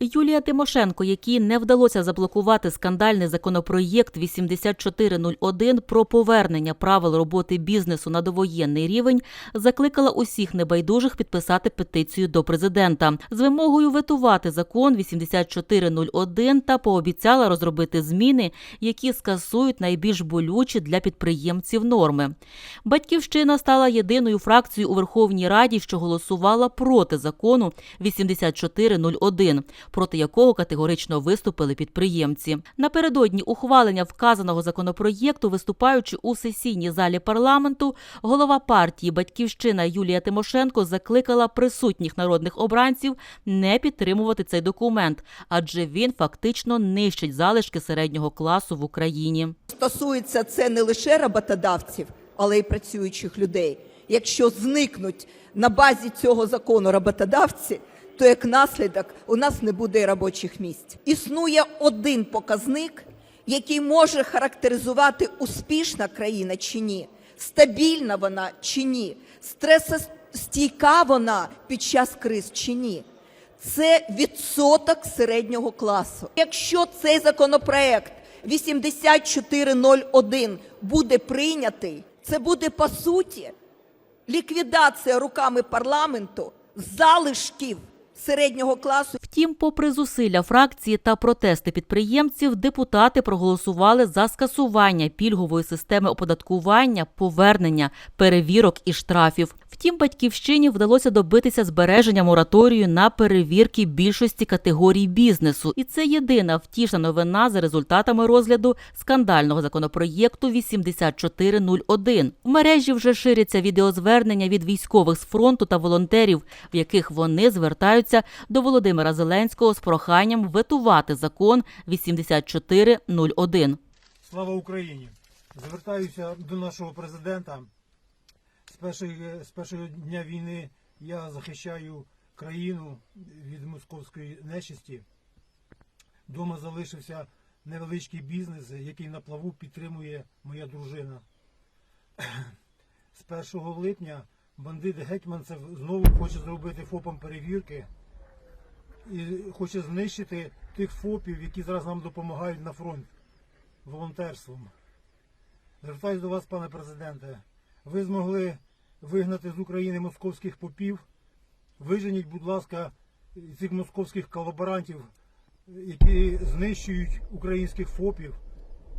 Юлія Тимошенко, якій не вдалося заблокувати скандальний законопроєкт 8401 про повернення правил роботи бізнесу на довоєнний рівень, закликала усіх небайдужих підписати петицію до президента з вимогою ветувати закон 8401 та пообіцяла розробити зміни, які скасують найбільш болючі для підприємців норми. Батьківщина стала єдиною фракцією у Верховній Раді, що голосувала проти закону 8401, проти якого категорично виступили підприємці. Напередодні ухвалення вказаного законопроєкту, виступаючи у сесійній залі парламенту, голова партії Батьківщина Юлія Тимошенко закликала присутніх народних обранців не підтримувати цей документ, адже він фактично нищить залишки середнього класу в Україні. Стосується це не лише роботодавців, але й працюючих людей. Якщо зникнуть на базі цього закону роботодавці, то як наслідок у нас не буде робочих місць. Існує один показник, який може характеризувати успішна країна чи ні, стабільна вона чи ні, стресостійка вона під час криз чи ні. Це відсоток середнього класу. Якщо цей законопроект 8401 буде прийнятий, це буде по суті ліквідація руками парламенту залишків середнього класу. Втім, попри зусилля фракції та протести підприємців, депутати проголосували за скасування пільгової системи оподаткування, повернення, перевірок і штрафів. Втім, батьківщині вдалося добитися збереження мораторію на перевірки більшості категорій бізнесу, і це єдина втішна новина за результатами розгляду скандального законопроєкту 8401. В мережі вже ширяться відеозвернення від військових з фронту та волонтерів, в яких вони звертаються до Володимира Зеленського з проханням ветувати закон 8401. Слава Україні! Звертаюся до нашого президента. З першого, з першого дня війни я захищаю країну від московської нечисті. Дома залишився невеличкий бізнес, який на плаву підтримує моя дружина. З 1 липня бандит Гетьманцев знову хоче зробити ФОПам перевірки і хоче знищити тих ФОПів, які зараз нам допомагають на фронт волонтерством. Звертаюсь до вас, пане президенте. Ви змогли вигнати з України московських попів. Виженіть, будь ласка, цих московських колаборантів, які знищують українських ФОПів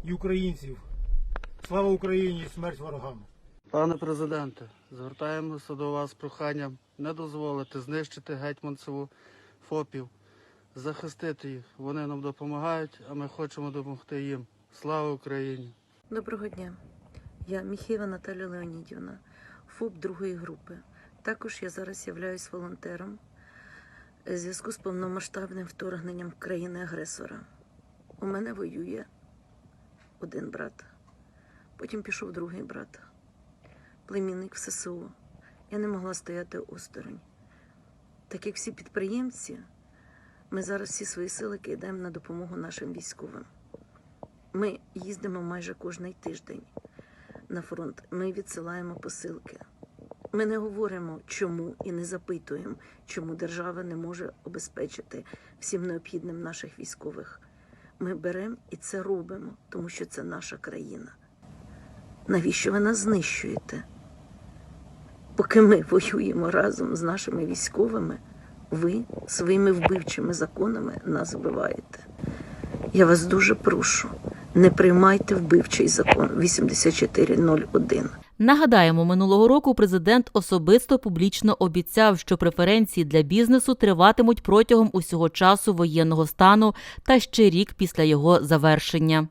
і українців. Слава Україні! і Смерть ворогам! Пане президенте, звертаємося до вас з проханням не дозволити знищити гетьманцеву ФОПів, захистити їх. Вони нам допомагають, а ми хочемо допомогти їм. Слава Україні! Доброго дня. Я Міхєва Наталя Леонідівна, ФОП другої групи. Також я зараз являюсь волонтером у зв'язку з повномасштабним вторгненням країни-агресора. У мене воює один брат, потім пішов другий брат, племінник в ССО. Я не могла стояти осторонь. Так як всі підприємці, ми зараз всі свої сили кидаємо на допомогу нашим військовим. Ми їздимо майже кожний тиждень на фронт. Ми відсилаємо посилки. Ми не говоримо чому і не запитуємо, чому держава не може обезпечити всім необхідним наших військових. Ми беремо і це робимо, тому що це наша країна. Навіщо ви нас знищуєте? Поки ми воюємо разом з нашими військовими, ви своїми вбивчими законами нас вбиваєте. Я вас дуже прошу, не приймайте вбивчий закон 8401. Нагадаємо, минулого року президент особисто публічно обіцяв, що преференції для бізнесу триватимуть протягом усього часу воєнного стану та ще рік після його завершення.